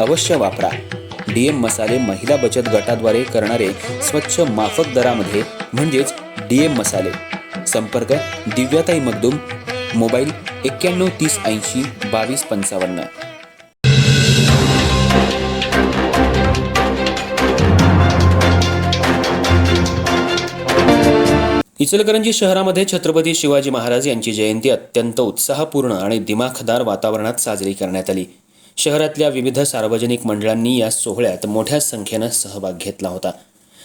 अवश्य वापरा. डीएम मसाले महिला बचत गटाद्वारे करणारे स्वच्छ माफक दरामध्ये म्हणजेच डीएम मसाले. संपर्क दिव्याताई मगदूम मोबाईल एक्क्याण्णव तीस ऐंशी बावीस पंचावन्न. इचलकरंजी शहरामध्ये छत्रपती शिवाजी महाराज यांची जयंती अत्यंत उत्साहपूर्ण आणि दिमाखदार वातावरणात साजरी करण्यात आली. शहरातल्या विविध सार्वजनिक मंडळांनी या सोहळ्यात मोठ्या संख्येनं सहभाग घेतला होता.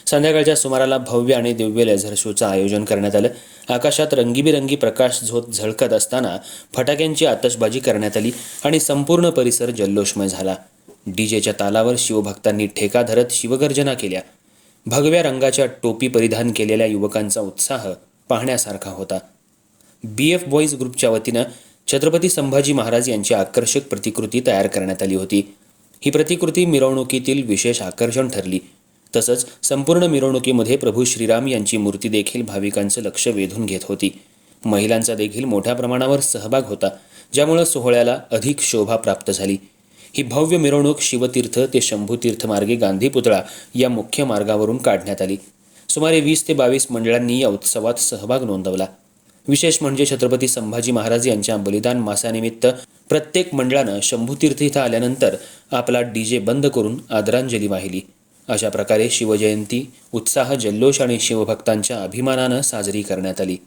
संध्याकाळच्या सुमाराला भव्य आणि दिव्य लेझर शोचं आयोजन करण्यात आलं. आकाशात रंगीबिरंगी प्रकाश झोत झळकत असताना फटाक्यांची आतषबाजी करण्यात आली आणि संपूर्ण परिसर जल्लोषमय झाला. डीजेच्या तालावर शिवभक्तांनी ठेका धरत शिवगर्जना केल्या. भगव्या रंगाच्या टोपी परिधान केलेल्या युवकांचा उत्साह पाहण्यासारखा होता. बी एफ बॉईज ग्रुपच्या वतीनं छत्रपती संभाजी महाराज यांची आकर्षक प्रतिकृती तयार करण्यात आली होती. ही प्रतिकृती मिरवणुकीतील विशेष आकर्षण ठरली. तसंच संपूर्ण मिरवणुकीमध्ये प्रभू श्रीराम यांची मूर्ती देखील भाविकांचं लक्ष वेधून घेत होती. महिलांचा देखील मोठ्या प्रमाणावर सहभाग होता ज्यामुळं सोहळ्याला अधिक शोभा प्राप्त झाली. ही भव्य मिरवणूक शिवतीर्थ ते शंभूतीर्थ मार्गे गांधी पुतळा या मुख्य मार्गावरून काढण्यात आली. सुमारे वीस ते बावीस मंडळांनी या उत्सवात सहभाग नोंदवला. विशेष म्हणजे छत्रपती संभाजी महाराज यांच्या बलिदान मासानिमित्त प्रत्येक मंडळानं शंभूतीर्थ इथं आल्यानंतर आपला डीजे बंद करून आदरांजली वाहिली. अशा प्रकारे शिवजयंती उत्साह जल्लोष आणि शिवभक्तांच्या अभिमानानं साजरी करण्यात आली.